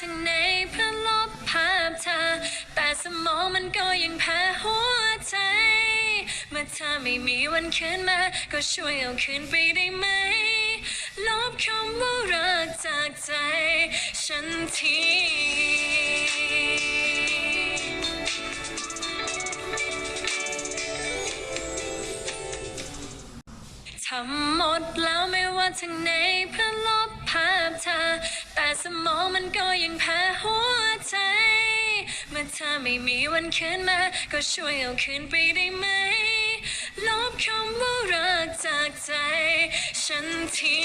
ทั้งในเพื่อลบภาพเธอ แต่สมองมันก็ยังแพ้หัวใจ เมื่อเธอไม่มีวันคืนมา ก็ช่วยเอาคืนไปได้ไหม ลบคำว่ารักจากใจ ฉันทีทำหมดแล้วไม่ว่าทั้งในพื่ ไม่มีวันคืนมา ก็ช่วยเอาคืนไปได้ไหม ลบคำว่ารักจากใจ ฉันที